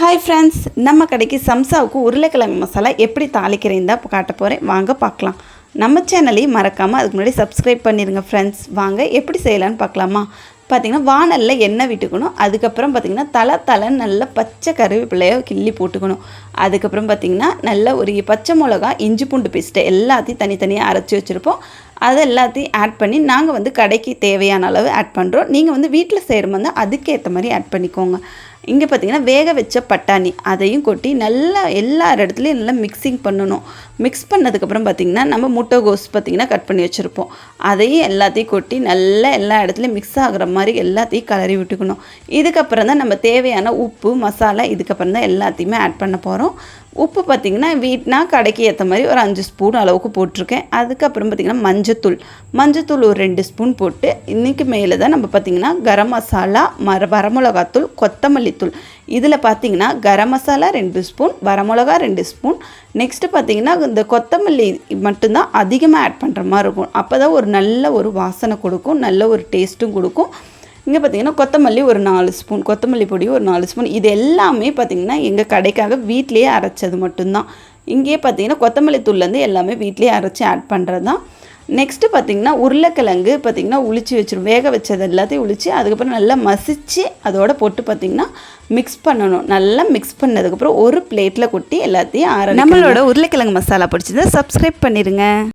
Hi friends நம்ம கடைக்கு சம்சாவுக்கு உருளைக்கிழங்கு மசாலா எப்படி தாளிக்கிறேன் தான் காட்ட போகிறேன் வாங்க பார்க்கலாம். நம்ம சேனலையும் மறக்காமல் அதுக்கு முன்னாடி சப்ஸ்கிரைப் பண்ணிடுங்க ஃப்ரெண்ட்ஸ் வாங்க எப்படி செய்யலான்னு பார்க்கலாமா? பார்த்தீங்கன்னா வானலில் எண்ணெய் விட்டுக்கணும். அதுக்கப்புறம் பார்த்தீங்கன்னா தலை தலை நல்ல பச்சை கருவேப்பிலையோ கிள்ளி போட்டுக்கணும். அதுக்கப்புறம் பார்த்தீங்கன்னா நல்ல ஒரு பச்சை மிளகா இஞ்சி பூண்டு பேஸ்ட்டு எல்லாத்தையும் தனித்தனியாக அரைச்சி வச்சுருப்போம். அதை எல்லாத்தையும் ஆட் பண்ணி நாங்கள் வந்து கடைக்கு தேவையான அளவு ஆட் பண்ணுறோம் நீங்கள் வந்து வீட்டில் செய்கிற மாதிரி அதுக்கேற்ற மாதிரி ஆட் பண்ணிக்கோங்க. இங்கே பார்த்தீங்கன்னா வேக வச்ச பட்டாணி அதையும் கொட்டி நல்லா எல்லா இடத்துலையும் நல்லா மிக்சிங் பண்ணணும். மிக்ஸ் பண்ணதுக்கப்புறம் பார்த்திங்கன்னா நம்ம முட்டைகோஸ் பார்த்திங்கன்னா கட் பண்ணி வச்சுருப்போம். அதையும் எல்லாத்தையும் கொட்டி நல்லா எல்லா இடத்துலையும் மிக்ஸ் ஆகுற மாதிரி எல்லாத்தையும் கலரி விட்டுக்கணும். இதுக்கப்புறம் தான் நம்ம தேவையான உப்பு மசாலா இதுக்கப்புறம் தான் எல்லாத்தையுமே ஆட் பண்ண போகிறோம் உப்பு பார்த்திங்கன்னா வீட்னா கடைக்கு ஏற்ற மாதிரி ஒரு அஞ்சு ஸ்பூன் அளவுக்கு போட்டிருக்கேன். அதுக்கப்புறம் பார்த்திங்கன்னா மஞ்சத்தூள். மஞ்சத்தூள் ஒரு ரெண்டு ஸ்பூன் போட்டு இன்றைக்கி மேலே தான் நம்ம பார்த்திங்கன்னா கரம் மசாலா மர வரமிளகாத்தூள் கொத்தமல்லி தூள். இதில் பார்த்தீங்கன்னா கரம் மசாலா ரெண்டு ஸ்பூன் வரமிளகா ரெண்டு ஸ்பூன். நெக்ஸ்ட்டு பார்த்தீங்கன்னா இந்த கொத்தமல்லி மட்டும்தான் அதிகமாக ஆட் பண்ணுற மாதிரி இருக்கும். அப்போ தான் ஒரு நல்ல ஒரு வாசனை கொடுக்கும் நல்ல ஒரு டேஸ்ட்டும் கொடுக்கும். இங்கே பார்த்தீங்கன்னா கொத்தமல்லி ஒரு நாலு ஸ்பூன் கொத்தமல்லி பொடி ஒரு நாலு ஸ்பூன். இது எல்லாமே பார்த்திங்கன்னா எங்கள் கடைக்காக வீட்லேயே அரைச்சது மட்டும்தான். இங்கேயே பார்த்தீங்கன்னா கொத்தமல்லி தூள்லேருந்து எல்லாமே வீட்லேயே அரைச்சி ஆட் பண்ணுறது தான் நெக்ஸ்ட்டு பார்த்திங்கன்னா உருளைக்கிழங்கு பார்த்திங்கன்னா உளிச்சு வச்சிடும் வேக வச்சது எல்லாத்தையும் உளிச்சு அதுக்கப்புறம் நல்லா மசித்து அதோட போட்டு பார்த்திங்கன்னா மிக்ஸ் பண்ணணும். நல்லா மிக்ஸ் பண்ணதுக்கப்புறம் ஒரு பிளேட்டில் கொட்டி எல்லாத்தையும் ஆற நம்மளோட உருளைக்கிழங்கு மசாலா பிடிச்சதை சப்ஸ்கிரைப் பண்ணிடுங்க